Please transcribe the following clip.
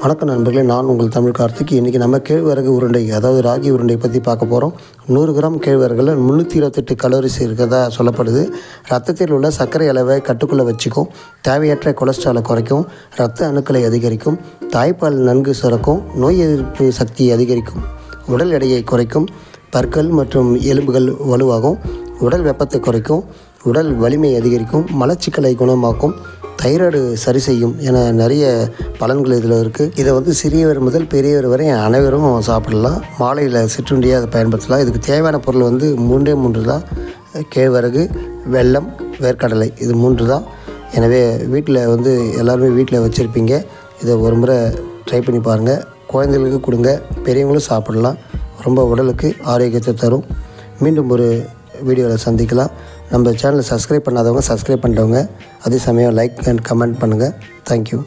வணக்கம் நண்பர்களே நான் உங்கள் தமிழ் கார்த்திக். இன்றைக்கி நம்ம கேழ்வரகு உருண்டை அதாவது ராகி உருண்டை பற்றி பார்க்க போகிறோம் நூறு கிராம் கேழ்வரகில் முந்நூற்றி இருபத்தெட்டு கலோரிஸ் இருக்கிறதா சொல்லப்படுது. ரத்தத்தில் உள்ள சர்க்கரை அளவை கட்டுக்குள்ளே வச்சுக்கும். தேவையற்ற கொலஸ்ட்ராலை குறைக்கும். ரத்த அணுக்களை அதிகரிக்கும். தாய்ப்பால் நன்கு சுரக்கும். நோய் எதிர்ப்பு சக்தியை அதிகரிக்கும். உடல் எடையை குறைக்கும். பற்கள் மற்றும் எலும்புகள் வலுவாகும். உடல் வெப்பத்தை குறைக்கும். உடல் வலிமை அதிகரிக்கும். மலச்சிக்கலை குணமாக்கும். தைராய்டு சரி செய்யும் என நிறைய பலன்கள் இதில் இருக்குது இதை வந்து சிறியவர் முதல் பெரியவர் வரை அனைவரும் சாப்பிடலாம். மாலையில் சிற்றுண்டியாக அதை பயன்படுத்தலாம். இதுக்கு தேவையான பொருள் வந்து மூன்றே மூன்று தான். கேழ்வரகு வெல்லம் வேர்க்கடலை இது மூன்று தான். எனவே வீட்டில் வந்து எல்லாருமே வீட்டில் வச்சுருப்பீங்க. இதை ஒரு முறை ட்ரை பண்ணி பாருங்கள் குழந்தைகளுக்கு கொடுங்க. பெரியவங்களும் சாப்பிடலாம். ரொம்ப உடலுக்கு ஆரோக்கியத்தை தரும். மீண்டும் ஒரு வீடியோவில் சந்திக்கலாம். நம்ம சேனலை சப்ஸ்கிரைப் பண்ணாதவங்க சப்ஸ்கிரைப் பண்ணுறவங்க அதே சமயம் லைக் அண்ட் கமெண்ட் பண்ணுங்கள் தேங்க்யூ